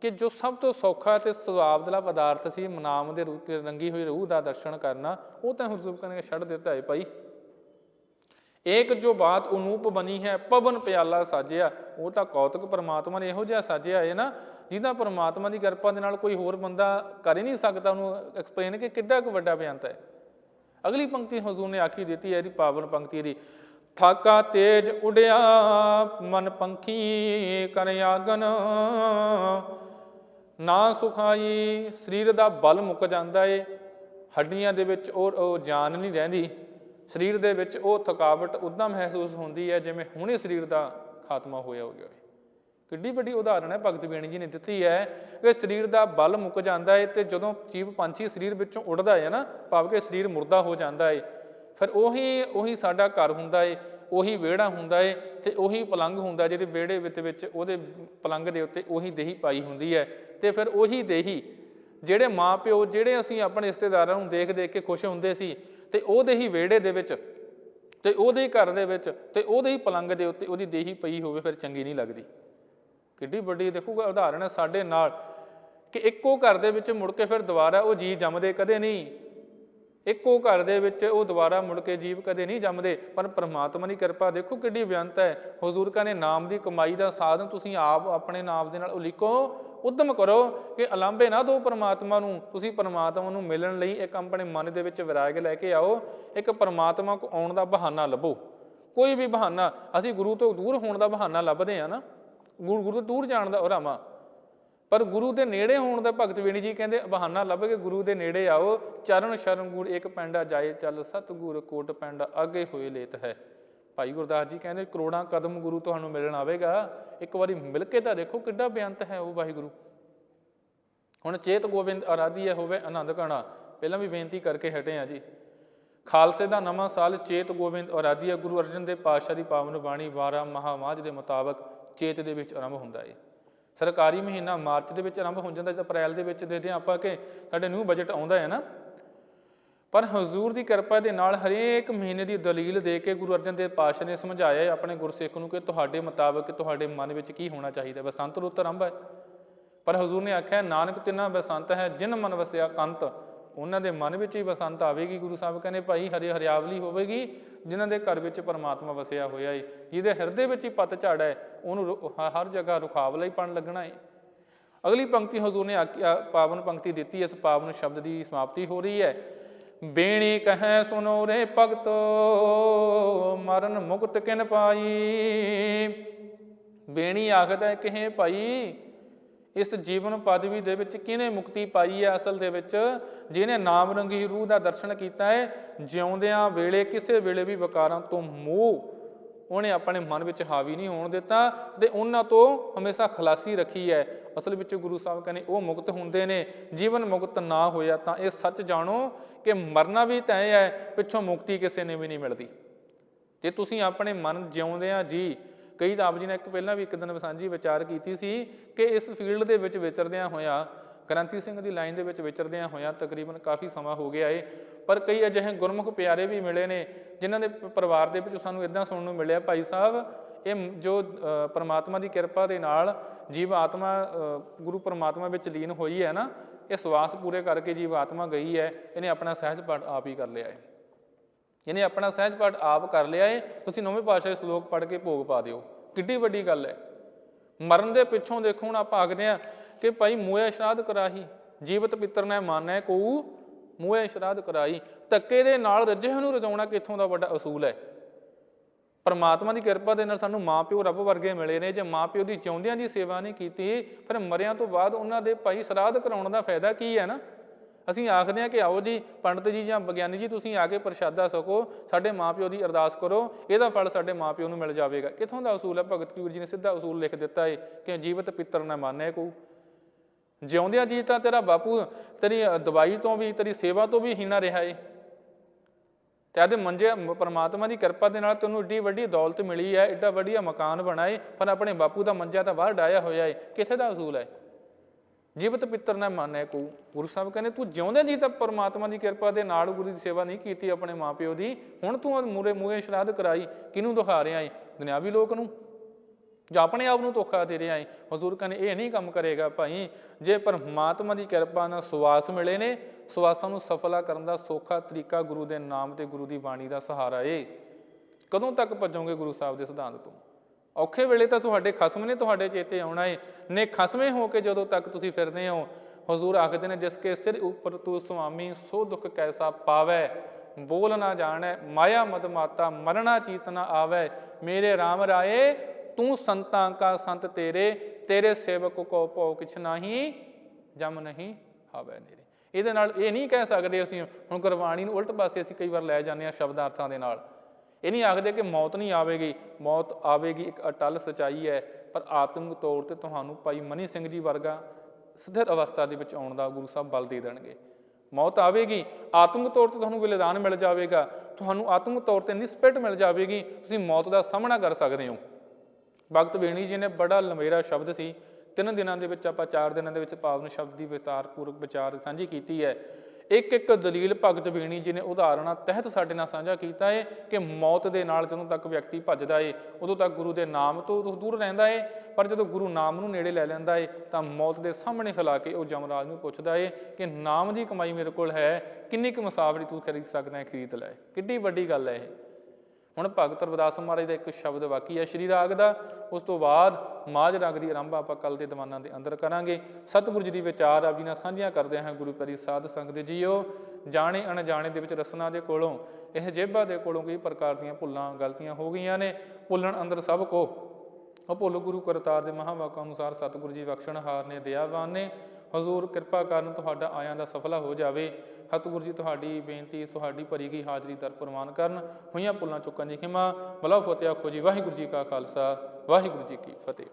ਕਿ ਜੋ ਸਭ ਤੋਂ ਸੌਖਾ ਤੇ ਸੁਭਾਵ ਪਦਾਰਥ ਸੀ, ਮਨਾਮ ਦੇ ਰੰਗੀ ਹੋਈ ਰੂਹ ਦਾ ਦਰਸ਼ਨ ਕਰਨਾ, ਉਹ ਤਾਂ ਹਜ਼ੂਰ ਕਹਿੰਦੇ, ਛੱਡ ਦਿੱਤਾ ਹੈ ਭਾਈ। ਏਕ ਜੋ ਬਾਤ ਅਨੂਪ ਬਣੀ ਹੈ, ਪਵਨ ਪਿਆਲਾ ਸਾਜਿਆ। ਉਹ ਤਾਂ ਕੌਤਕ ਪਰਮਾਤਮਾ ਨੇ ਇਹੋ ਜਿਹਾ ਸਾਜਿਆ ਹੈ ਨਾ, ਜਿਹਦਾ ਪਰਮਾਤਮਾ ਦੀ ਕਿਰਪਾ ਦੇ ਨਾਲ ਕੋਈ ਹੋਰ ਬੰਦਾ ਕਰ ਹੀ ਨਹੀਂ ਸਕਦਾ, ਉਹਨੂੰ ਐਕਸਪਲੇਨ ਕਿ ਕਿੱਡਾ ਕੁ ਵੱਡਾ ਬਿਆੰਤ ਹੈ। ਅਗਲੀ ਪੰਕਤੀ ਹਜ਼ੂਰ ਨੇ ਆਖੀ ਦਿੱਤੀ ਹੈ, ਇਹਦੀ ਪਾਵਨ ਪੰਕਤੀ ਦੀ ਥਾਕਾ ਤੇਜ ਉਡਿਆ, ਮਨ ਪੰਖੀ ਕਰ ਆਗਨ, ਨਾ ਸੁਖਾਈ, ਸਰੀਰ ਦਾ ਬਲ ਮੁੱਕ ਜਾਂਦਾ ਏ, ਹੱਡੀਆਂ ਦੇ ਵਿੱਚ ਉਹ ਜਾਨ ਨਹੀਂ ਰਹਿੰਦੀ। ਸਰੀਰ ਦੇ ਵਿੱਚ ਉਹ ਥਕਾਵਟ ਉਦਾਂ ਮਹਿਸੂਸ ਹੁੰਦੀ ਹੈ ਜਿਵੇਂ ਹੁਣੇ ਸਰੀਰ ਦਾ ਖਾਤਮਾ ਹੋਇਆ ਹੋ। ਗਿਆ ਹੋਵੇ ਕਿੱਡੀ ਵੱਡੀ ਉਦਾਹਰਣ ਹੈ, ਭਗਤ ਬੀਣੀ ਜੀ ਨੇ ਦਿੱਤੀ ਹੈ ਕਿ ਸਰੀਰ ਦਾ ਬਲ ਮੁੱਕ ਜਾਂਦਾ ਹੈ ਤੇ ਜਦੋਂ ਜੀਵ ਪੰਛੀ ਸਰੀਰ ਵਿੱਚੋਂ ਉੱਡਦਾ ਹੈ ਨਾ, ਭਾਵ ਕਿ ਸਰੀਰ ਮੁਰਦਾ ਹੋ ਜਾਂਦਾ ਹੈ, ਫਿਰ ਉਹੀ ਉਹੀ ਸਾਡਾ ਘਰ ਹੁੰਦਾ ਹੈ, ਉਹੀ ਵਿਹੜਾ ਹੁੰਦਾ ਏ ਤੇ ਉਹੀ ਪਲੰਗ ਹੁੰਦਾ ਜਿਹਦੇ ਵਿਹੜੇ ਵਿੱਚ ਵਿੱਚ ਉਹਦੇ ਪਲੰਗ ਦੇ ਉੱਤੇ ਉਹੀ ਦੇਹੀ ਪਾਈ ਹੁੰਦੀ ਹੈ ਤੇ ਫਿਰ ਉਹੀ ਦੇਹੀ ਜਿਹੜੇ ਮਾਪਿਓ, ਜਿਹੜੇ ਅਸੀਂ ਆਪਣੇ ਰਿਸ਼ਤੇਦਾਰਾਂ ਨੂੰ ਦੇਖ ਦੇਖ ਕੇ ਖੁਸ਼ ਹੁੰਦੇ ਸੀ ਤੇ ਉਹਦੇ ਹੀ ਵਿਹੜੇ ਦੇ ਵਿੱਚ ਤੇ ਉਹਦੇ ਹੀ ਘਰ ਦੇ ਵਿੱਚ ਤੇ ਉਹਦੇ ਹੀ ਪਲੰਗ ਦੇ ਉੱਤੇ ਉਹਦੀ ਦੇਹੀ ਪਈ ਹੋਵੇ ਫਿਰ ਚੰਗੀ ਨਹੀਂ ਲੱਗਦੀ। ਕਿੱਡੀ ਵੱਡੀ ਦੇਖੂਗਾ ਉਦਾਹਰਣ ਹੈ ਸਾਡੇ ਨਾਲ ਕਿ ਇੱਕੋ ਘਰ ਦੇ ਵਿੱਚ ਮੁੜ ਕੇ ਫਿਰ ਦੁਬਾਰਾ ਉਹ ਜੀ ਜੰਮਦੇ ਕਦੇ ਨਹੀਂ। ਇੱਕੋ ਘਰ ਦੇ ਵਿੱਚ ਉਹ ਦੁਬਾਰਾ ਮੁੜ ਕੇ ਜੀਵ ਕਦੇ ਨਹੀਂ ਜੰਮਦੇ। ਪਰ ਪ੍ਰਮਾਤਮਾ ਦੀ ਕਿਰਪਾ ਦੇਖੋ ਕਿੱਡੀ ਬੇਅੰਤ ਹੈ। ਹਜ਼ੂਰ ਨੇ ਨਾਮ ਦੀ ਕਮਾਈ ਦਾ ਸਾਧਨ ਤੁਸੀਂ ਆਪ ਆਪਣੇ ਨਾਮ ਦੇ ਨਾਲ ਉਲੀਕੋ ਉਦਮ ਕਰੋ ਕਿ ਅਲਾਂਭੇ ਨਾ ਦਿਓ ਪ੍ਰਮਾਤਮਾ ਨੂੰ। ਤੁਸੀਂ ਪ੍ਰਮਾਤਮਾ ਨੂੰ ਮਿਲਣ ਲਈ ਇੱਕ ਆਪਣੇ ਮਨ ਦੇ ਵਿੱਚ ਵਿਰਾਗ ਲੈ ਕੇ ਆਓ। ਇੱਕ ਪਰਮਾਤਮਾ ਕੋ ਆਉਣ ਦਾ ਬਹਾਨਾ ਲੱਭੋ। ਕੋਈ ਵੀ ਬਹਾਨਾ, ਅਸੀਂ ਗੁਰੂ ਤੋਂ ਦੂਰ ਹੋਣ ਦਾ ਬਹਾਨਾ ਲੱਭਦੇ ਆ ਨਾ। ਗੁਰੂ ਗੁਰੂ ਤੋਂ ਦੂਰ ਜਾਣ ਦਾ ਉਰਾਮਾ ਪਰ ਗੁਰੂ ਦੇ ਨੇੜੇ ਹੋਣ ਦਾ ਭਗਤ ਵੇਣੀ ਜੀ ਕਹਿੰਦੇ, ਬਹਾਨਾ ਲੱਭ ਕੇ ਗੁਰੂ ਦੇ ਨੇੜੇ ਆਓ। ਚਰਨ ਸ਼ਰਨ ਗੁਰ ਇੱਕ ਪੈਂਡਾ ਜਾਏ ਚੱਲ, ਸਤਿਗੁਰ ਕੋਟ ਪੈਂਡਾ ਅੱਗੇ ਹੋਏ ਲੇਤ ਹੈ। ਭਾਈ ਗੁਰਦਾਸ ਜੀ ਕਹਿੰਦੇ ਕਰੋੜਾਂ ਕਦਮ ਗੁਰੂ ਤੁਹਾਨੂੰ ਮਿਲਣ ਆਵੇਗਾ। ਇੱਕ ਵਾਰੀ ਮਿਲ ਕੇ ਤਾਂ ਦੇਖੋ ਕਿੱਡਾ ਬੇਅੰਤ ਹੈ ਉਹ ਵਾਹਿਗੁਰੂ। ਹੁਣ ਚੇਤ ਗੋਬਿੰਦ ਅਰਾਧੀਆ ਹੋਵੇ ਆਨੰਦ ਕਣਾ। ਪਹਿਲਾਂ ਵੀ ਬੇਨਤੀ ਕਰਕੇ ਹਟੇ ਆ ਜੀ। ਖਾਲਸੇ ਦਾ ਨਵਾਂ ਸਾਲ ਚੇਤ ਗੋਬਿੰਦ ਅਰਾਧੀਆ ਗੁਰੂ ਅਰਜਨ ਦੇਵ ਪਾਤਸ਼ਾਹ ਦੀ ਪਾਵਨ ਬਾਣੀ 12 ਮਹਾਮਾਜ ਦੇ ਮੁਤਾਬਕ ਚੇਤ ਦੇ ਵਿੱਚ ਆਰੰਭ ਹੁੰਦਾ ਹੈ ਸਰਕਾਰੀ ਮਹੀਨਾ ਮਾਰਚ ਦੇ ਵਿੱਚ ਆਰੰਭ ਹੋ ਜਾਂਦਾ। ਜਾਂ ਅਪ੍ਰੈਲ ਦੇ ਵਿੱਚ ਦੇਖਦੇ ਹਾਂ ਆਪਾਂ ਕਿ ਸਾਡੇ ਨਿਊ ਬਜਟ ਆਉਂਦਾ ਹੈ ਨਾ। ਪਰ ਹਜ਼ੂਰ ਦੀ ਕਿਰਪਾ ਦੇ ਨਾਲ ਹਰੇਕ ਮਹੀਨੇ ਦੀ ਦਲੀਲ ਦੇ ਕੇ ਗੁਰੂ ਅਰਜਨ ਦੇਵ ਪਾਤਸ਼ਾਹ ਨੇ ਸਮਝਾਇਆ ਹੈ ਆਪਣੇ ਗੁਰਸਿੱਖ ਨੂੰ ਕਿ ਤੁਹਾਡੇ ਮੁਤਾਬਕ ਤੁਹਾਡੇ ਮਨ ਵਿੱਚ ਕੀ ਹੋਣਾ ਚਾਹੀਦਾ ਬਸੰਤ ਰੁੱਤ ਆਰੰਭ ਹੈ। ਪਰ ਹਜ਼ੂਰ ਨੇ ਆਖਿਆ, ਨਾਨਕ ਤਿੰਨਾ ਬਸੰਤ ਹੈ, ਜਿਨ ਮਨ ਵਸਿਆ ਕੰਤ, ਉਹਨਾਂ ਦੇ ਮਨ ਵਿੱਚ ਹੀ ਬਸੰਤ ਆਵੇਗੀ, ਗੁਰੂ ਸਾਹਿਬ ਕਹਿੰਦੇ, ਭਾਈ ਹਰੇ ਹਰਿਆਵਲੀ ਹੋਵੇਗੀ, ਜਿਨ੍ਹਾਂ ਦੇ ਘਰ ਵਿੱਚ ਪਰਮਾਤਮਾ ਵਸਿਆ ਹੋਇਆ ਏ, ਜਿਹਦੇ ਹਿਰਦੇ ਵਿੱਚ ਹੀ ਪੱਤ ਝੜ ਹੈ, ਉਹਨੂੰ ਹਰ ਜਗ੍ਹਾ ਰੁਖਾਵਲਾ ਹੀ ਪਣ ਲੱਗਣਾ ਏ। ਅਗਲੀ ਪੰਕਤੀ ਹਜ਼ੂਰ ਨੇ ਆਖਿਆ, ਪਾਵਨ ਪੰਕਤੀ ਦਿੱਤੀ, ਇਸ ਪਾਵਨ ਸ਼ਬਦ ਦੀ ਸਮਾਪਤੀ ਹੋ ਰਹੀ ਹੈ। ਬੇਣੀ ਕਹੈ ਸੁਨੋ ਰੇ ਭਗਤੋ, ਮਰਨ ਮੁਕਤ ਕਿਨ ਪਾਈ? ਬੇਣੀ ਆਖਦਾ ਹੈ ਭਾਈ, ਇਸ ਜੀਵਨ ਪਦਵੀ ਦੇ ਵਿੱਚ ਕਿਹਨੇ ਮੁਕਤੀ ਪਾਈ ਹੈ ਅਸਲ ਦੇ ਵਿੱਚ? ਜਿਹਨੇ ਨਾਮ ਰੰਗੀ ਰੂਹ ਦਾ ਦਰਸ਼ਨ ਕੀਤਾ ਹੈ, ਜਿਉਂਦਿਆਂ ਵੇਲੇ ਕਿਸੇ ਵੇਲੇ ਵੀ ਵਿਕਾਰਾਂ ਤੋਂ ਮੋਹ ਉਹਨੇ ਆਪਣੇ ਮਨ ਵਿੱਚ ਹਾਵੀ ਨਹੀਂ ਹੋਣ ਦਿੱਤਾ ਤੇ ਉਹਨਾਂ ਤੋਂ ਹਮੇਸ਼ਾ ਖਲਾਸੀ ਰੱਖੀ ਹੈ। ਅਸਲ ਵਿੱਚ ਗੁਰੂ ਸਾਹਿਬ ਕਹਿੰਦੇ, ਉਹ ਮੁਕਤ ਹੁੰਦੇ ਨੇ। ਜੀਵਨ ਮੁਕਤ ਨਾ ਹੋਇਆ ਤਾਂ ਇਹ ਸੱਚ ਜਾਣੋ ਕਿ ਮਰਨਾ ਵੀ ਤੈਅ ਹੈ, ਪਿੱਛੋਂ ਮੁਕਤੀ ਕਿਸੇ ਨੇ ਵੀ ਨਹੀਂ ਮਿਲਦੀ। ਜੇ ਤੁਸੀਂ ਆਪਣੇ ਮਨ ਜਿਉਂਦਿਆਂ ਜੀ, ਕਈ ਤਾਂ ਆਪ ਜੀ ਨੇ ਇੱਕ ਪਹਿਲਾਂ ਵੀ ਇੱਕ ਦਿਨ ਸਾਂਝੀ ਵਿਚਾਰ ਕੀਤੀ ਸੀ ਕਿ ਇਸ ਫੀਲਡ ਦੇ ਵਿੱਚ ਵਿਚਰਦਿਆਂ ਹੋਇਆ ਗ੍ਰੰਥੀ ਸਿੰਘ ਦੀ ਲਾਈਨ ਦੇ ਵਿੱਚ ਵਿਚਰਦਿਆਂ ਹੋਇਆਂ ਤਕਰੀਬਨ ਕਾਫੀ ਸਮਾਂ ਹੋ ਗਿਆ ਏ, ਪਰ ਕਈ ਅਜਿਹੇ ਗੁਰਮੁਖ ਪਿਆਰੇ ਵੀ ਮਿਲੇ ਨੇ, ਜਿਨ੍ਹਾਂ ਦੇ ਪਰਿਵਾਰ ਦੇ ਵਿੱਚ ਸਾਨੂੰ ਇਦਾਂ ਸੁਣਨ ਨੂੰ ਮਿਲਿਆ, ਭਾਈ ਸਾਹਿਬ, ਇਹ ਜੋ ਪਰਮਾਤਮਾ ਦੀ ਕਿਰਪਾ ਦੇ ਨਾਲ ਜੀਵ ਆਤਮਾ ਗੁਰੂ ਪਰਮਾਤਮਾ ਵਿੱਚ ਲੀਨ ਹੋਈ ਹੈ ਨਾ ਇਹ ਸਵਾਸ ਪੂਰੇ ਕਰਕੇ ਜੀਵ ਆਤਮਾ ਗਈ ਹੈ, ਇਹਨੇ ਆਪਣਾ ਸਹਿਜ ਪਾਠ ਆਪ ਹੀ ਕਰ ਲਿਆ ਹੈ। ਇਹਨੇ ਆਪਣਾ ਸਹਿਜ ਪਾਠ ਆਪ ਕਰ ਲਿਆ ਹੈ, ਤੁਸੀਂ ਨੌਵੇਂ ਪਾਤਸ਼ਾਹ ਦੇ ਸ਼ਲੋਕ ਪੜ੍ਹ ਕੇ ਭੋਗ ਪਾ ਦਿਓ। ਕਿੱਡੀ ਵੱਡੀ ਗੱਲ ਹੈ। ਮਰਨ ਦੇ ਪਿੱਛੋਂ ਦੇਖੋ, ਹੁਣ ਆਪਾਂ ਆਖਦੇ ਆ ਕਿ ਭਾਈ ਮੂਏ ਸ਼ਰਾਧ ਕਰਾਹੀ, ਜੀਵਤ ਪਿੱਤਰ ਨੇ ਮਾਨੈ ਕੋ ਮੂਏ ਸ਼ਰਾਧ ਕਰਾਈ ਧੱਕੇ ਦੇ ਨਾਲ ਰੱਜੇ ਨੂੰ ਰਜਾਉਣਾ ਕਿੱਥੋਂ ਦਾ ਵੱਡਾ ਅਸੂਲ ਹੈ? ਪਰਮਾਤਮਾ ਦੀ ਕਿਰਪਾ ਦੇ ਨਾਲ ਸਾਨੂੰ ਮਾਪਿਓ ਰੱਬ ਵਰਗੇ ਮਿਲੇ ਨੇ। ਜੇ ਮਾਪਿਓ ਦੀ ਜਿਉਂਦਿਆਂ ਦੀ ਸੇਵਾ ਨਹੀਂ ਕੀਤੀ, ਫਿਰ ਮਰਿਆਂ ਤੋਂ ਬਾਅਦ ਉਹਨਾਂ ਦੇ ਭਾਈ ਸ਼ਰਾਧ ਕਰਾਉਣ ਦਾ ਫਾਇਦਾ ਕੀ ਹੈ ਨਾ? ਅਸੀਂ ਆਖਦੇ ਹਾਂ ਕਿ ਆਓ ਜੀ, ਪੰਡਤ ਜੀ ਜਾਂ ਵਿਗਿਆਨੀ ਜੀ, ਤੁਸੀਂ ਆ ਕੇ ਪ੍ਰਸ਼ਾਦਾ ਸਕੋ, ਸਾਡੇ ਮਾਪਿਓ ਦੀ ਅਰਦਾਸ ਕਰੋ, ਇਹਦਾ ਫਲ ਸਾਡੇ ਮਾਪਿਓ ਨੂੰ ਮਿਲ ਜਾਵੇਗਾ। ਕਿੱਥੋਂ ਦਾ ਅਸੂਲ ਹੈ? ਭਗਤ ਕਬੀਰ ਜੀ ਨੇ ਸਿੱਧਾ ਅਸੂਲ ਲਿਖ ਦਿੱਤਾ ਹੈ ਕਿ ਜੀਵਤ ਪਿੱਤਰ ਨਾ ਮਾਨੈ ਕੋ। ਜਿਉਂਦਿਆਂ ਜੀ ਤਾਂ ਤੇਰਾ ਬਾਪੂ ਤੇਰੀ ਦਵਾਈ ਤੋਂ ਵੀ, ਤੇਰੀ ਸੇਵਾ ਤੋਂ ਵੀ ਹੀਨਾ ਰਿਹਾ ਏ। ਤੇ ਆਦੇ ਮੰਜੇ ਪਰਮਾਤਮਾ ਦੀ ਕਿਰਪਾ ਦੇ ਨਾਲ ਤੈਨੂੰ ਏਡੀ ਵੱਡੀ ਦੌਲਤ ਮਿਲੀ ਹੈ, ਏਡਾ ਵਧੀਆ ਮਕਾਨ ਬਣਾਏ, ਪਰ ਆਪਣੇ ਬਾਪੂ ਦਾ ਮੰਜਾ ਤਾਂ ਬਾਹਰ ਡਾਇਆ ਹੋਇਆ ਏ। ਕਿੱਥੇ ਦਾ ਅਸੂਲ ਹੈ? ਜੀਵਤ ਪਿੱਤਰ ਨਾ ਮੰਨੈ ਕੋ। ਗੁਰੂ ਸਾਹਿਬ ਕਹਿੰਦੇ, ਤੂੰ ਜਿਉਂਦੇ ਜੀ ਤਾਂ ਪਰਮਾਤਮਾ ਦੀ ਕਿਰਪਾ ਦੇ ਨਾਲ ਗੁਰੂ ਦੀ ਸੇਵਾ ਨਹੀਂ ਕੀਤੀ ਆਪਣੇ ਮਾਪਿਓ ਦੀ। ਹੁਣ ਤੂੰ ਮੂਰੇ ਮੂਹੇ ਸ਼ਰਾਧ ਕਰਾਈ, ਕਿਹਨੂੰ ਦਿਖਾ ਰਿਹਾ ਏ? ਦੁਨਿਆਵੀ ਲੋਕ ਨੂੰ। ਜਾਂ ਆਪਣੇ ਆਪ ਨੂੰ ਧੋਖਾ ਦੇ ਰਿਹਾ ਏ, ਹਜ਼ੂਰ ਕਹਿੰਦੇ, ਇਹ ਨਹੀਂ ਕੰਮ ਕਰੇਗਾ ਭਾਈ। ਜੇ ਪਰਮਾਤਮਾ ਦੀ ਕਿਰਪਾ ਨਾਲ ਸੁਆਸ ਮਿਲੇ ਨੇ ਸੁਆਸਾਂ ਨੂੰ ਸਫਲਾ ਕਰਨ ਦਾ ਸੌਖਾ ਤਰੀਕਾ ਗੁਰੂ ਦੇ ਨਾਮ ਤੇ ਗੁਰੂ ਦੀ ਬਾਣੀ ਦਾ ਸਹਾਰਾ ਏ। ਕਦੋਂ ਤੱਕ ਭੱਜੋਗੇ ਗੁਰੂ ਸਾਹਿਬ ਦੇ ਸਿਧਾਂਤ ਤੋਂ? ਔਖੇ ਵੇਲੇ ਤਾਂ ਤੁਹਾਡੇ ਖਸਮ ਨੇ ਤੁਹਾਡੇ ਚੇਤੇ ਆਉਣਾ ਏ। ਨੇ ਖਸਮੇ ਹੋ ਕੇ ਜਦੋਂ ਤੱਕ ਤੁਸੀਂ ਫਿਰਦੇ ਹੋ, ਹਜ਼ੂਰ ਆਖਦੇ ਨੇ, ਜਿਸ ਕੇ ਸਿਰ ਉੱਪਰ ਤੂੰ ਸੁਆਮੀ, ਸੋ ਦੁੱਖ ਕੈਸਾ ਪਾਵੈ? ਬੋਲ ਨਾ ਜਾਣੈ, ਮਾਇਆ ਮਦ ਮਾਤਾ ਮਰਣਾ ਚੀਤ ਨਾ ਆਵੈ। ਮੇਰੇ RAM ਰਾਏ ਤੂੰ ਸੰਤਾਂ ਕਾ ਸੰਤ ਤੇਰੇ ਤੇਰੇ ਸੇਵਕ ਕੋ ਭਉ ਕਿਛ ਨਹੀਂ, ਜਮ ਨਹੀਂ ਹਾਵੈ ਨੇਰੇ। ਇਹਦੇ ਨਾਲ ਇਹ ਨਹੀਂ ਕਹਿ ਸਕਦੇ ਅਸੀਂ, ਹੁਣ ਗੁਰਬਾਣੀ ਨੂੰ ਉਲਟ ਪਾਸੇ ਅਸੀਂ ਕਈ ਵਾਰ ਲੈ ਜਾਂਦੇ ਹਾਂ ਸ਼ਬਦਾਰਥਾਂ ਦੇ ਨਾਲ। ਇਹ ਨਹੀਂ ਆਖਦੇ ਕਿ ਮੌਤ ਨਹੀਂ ਆਵੇਗੀ, ਮੌਤ ਆਵੇਗੀ ਇੱਕ ਅਟਲ ਸਚਾਈ ਹੈ, ਪਰ ਆਤਮਿਕ ਤੌਰ ਤੇ ਤੁਹਾਨੂੰ ਭਾਈ ਮਨੀ ਸਿੰਘ ਜੀ ਵਰਗਾ ਸਥਿਰ ਅਵਸਥਾ ਦੇ ਵਿੱਚ ਆਉਣ ਦਾ ਗੁਰੂ ਸਾਹਿਬ ਬਲ ਦੇ ਦੇਣਗੇ। ਮੌਤ ਆਵੇਗੀ, ਆਤਮਿਕ ਤੌਰ ਤੇ ਤੁਹਾਨੂੰ ਬਲਿਦਾਨ ਮਿਲ ਜਾਵੇਗਾ, ਤੁਹਾਨੂੰ ਆਤਮਿਕ ਤੌਰ ਤੇ ਨਿਸਪਿਟ ਮਿਲ ਜਾਵੇਗੀ, ਤੁਸੀਂ ਮੌਤ ਦਾ ਸਾਹਮਣਾ ਕਰ ਸਕਦੇ ਹੋ। ਭਗਤ ਵੇਣੀ ਜੀ ਨੇ ਬੜਾ ਲੰਮੇਰਾ ਸ਼ਬਦ ਸੀ। ਤਿੰਨ ਦਿਨਾਂ ਦੇ ਵਿੱਚ ਆਪਾਂ ਚਾਰ ਦਿਨਾਂ ਦੇ ਵਿੱਚ ਪਾਵਨ ਸ਼ਬਦ ਦੀ ਵਿਸਤਾਰਪੂਰਵਕ ਵਿਚਾਰ ਸਾਂਝੀ ਕੀਤੀ ਹੈ। ਇੱਕ ਇੱਕ ਦਲੀਲ ਭਗਤ ਵੇਣੀ ਜੀ ਨੇ ਉਦਾਹਰਨਾਂ ਤਹਿਤ ਸਾਡੇ ਨਾਲ ਸਾਂਝਾ ਕੀਤਾ ਹੈ ਕਿ ਮੌਤ ਦੇ ਨਾਲ ਜਦੋਂ ਤੱਕ ਵਿਅਕਤੀ ਭੱਜਦਾ ਏ, ਉਦੋਂ ਤੱਕ ਗੁਰੂ ਦੇ ਨਾਮ ਤੋਂ ਦੂਰ ਰਹਿੰਦਾ ਏ। ਪਰ ਜਦੋਂ ਗੁਰੂ ਨਾਮ ਨੂੰ ਨੇੜੇ ਲੈ ਲੈਂਦਾ ਏ, ਤਾਂ ਮੌਤ ਦੇ ਸਾਹਮਣੇ ਖਲਾ ਕੇ ਉਹ ਜਮਰਾਜ ਨੂੰ ਪੁੱਛਦਾ ਏ ਕਿ ਨਾਮ ਦੀ ਕਮਾਈ ਮੇਰੇ ਕੋਲ ਹੈ, ਕਿੰਨੀ ਕੁ ਮੁਸਾਫਰੀ ਤੂੰ ਖਰੀਦ ਸਕਦਾ ਹੈ ਖਰੀਦ ਲੈ। ਕਿੱਡੀ ਵੱਡੀ ਗੱਲ ਹੈ ਇਹ। ਹੁਣ ਭਗਤ ਰਵਿਦਾਸ ਮਹਾਰਾਜ ਦਾ ਇੱਕ ਸ਼ਬਦ ਬਾਕੀ ਹੈ ਸ਼੍ਰੀ ਰਾਗ ਦਾ। ਉਸ ਤੋਂ ਬਾਅਦ ਮਾਝ ਰਾਗ ਦੀ ਆਰੰਭ ਆਪਾਂ ਕੱਲ ਦੇ ਦੀਵਾਨਾਂ ਦੇ ਅੰਦਰ ਕਰਾਂਗੇ। ਸਤਿਗੁਰੂ ਜੀ ਦੀ ਵਿਚਾਰ ਆਪ ਜੀ ਨਾਲ ਸਾਂਝੀਆਂ ਕਰਦੇ ਹਾਂ ਗੁਰੂ ਪਰੀ ਸਾਧ ਸੰਗਤ ਜੀਓ। ਜਾਣੇ ਅਣਜਾਣੇ ਦੇ ਵਿੱਚ ਰਸਨਾ ਦੇ ਕੋਲੋਂ, ਇਹ ਜੇਬਾਂ ਦੇ ਕੋਲੋਂ ਕਈ ਪ੍ਰਕਾਰ ਦੀਆਂ ਭੁੱਲਾਂ ਗਲਤੀਆਂ ਹੋ ਗਈਆਂ ਨੇ। ਭੁੱਲਣ ਅੰਦਰ ਸਭ ਕੋ, ਉਹ ਭੁੱਲ ਗੁਰੂ ਕਰਤਾਰ ਦੇ ਮਹਾਵਾਕਾਂ ਅਨੁਸਾਰ ਸਤਿਗੁਰੂ ਜੀ ਬਖਸ਼ਣਹਾਰ ਨੇ ਦਇਆਵਾਨ ਨੇ। ਹਜ਼ੂਰ, ਕਿਰਪਾ ਕਰਨ ਤੁਹਾਡਾ ਆਇਆਂ ਦਾ ਸਫਲਾ ਹੋ ਜਾਵੇ। ਸਤਿਗੁਰੂ ਜੀ, ਤੁਹਾਡੀ ਬੇਨਤੀ, ਤੁਹਾਡੀ ਭਰੀ ਗਈ ਹਾਜ਼ਰੀ ਦਰ ਪ੍ਰਵਾਨ ਕਰਨ। ਹੋਈਆਂ ਭੁੱਲਾਂ ਚੁੱਕਾਂ ਦੀ ਖਿਮਾ। ਭਲਾ ਫਤਿਹ ਆਖੋ ਜੀ। ਵਾਹਿਗੁਰੂ ਜੀ ਕਾ ਖਾਲਸਾ। ਵਾਹਿਗੁਰੂ ਜੀ ਕੀ ਫਤਿਹ।